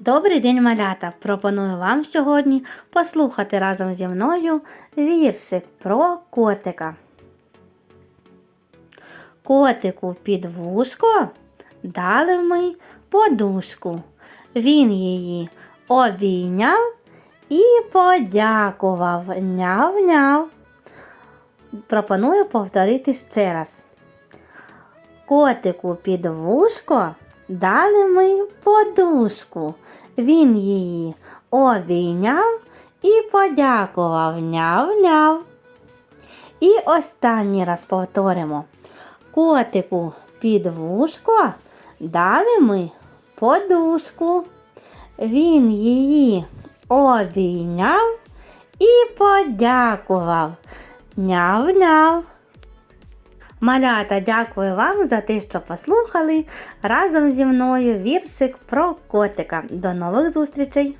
Добрий день, малята! Пропоную вам сьогодні послухати разом зі мною віршик про котика. Котику під вушко дали ми подушку. Він її обійняв і подякував. Няв-няв. Пропоную повторити ще раз. Котику під вушко дали ми подушку. Він її обійняв і подякував няв-няв. І останній раз повторимо. Котику під вушко дали ми подушку. Він її обійняв і подякував. Няв-няв. Малята, дякую вам за те, що послухали разом зі мною віршик про котика. До нових зустрічей!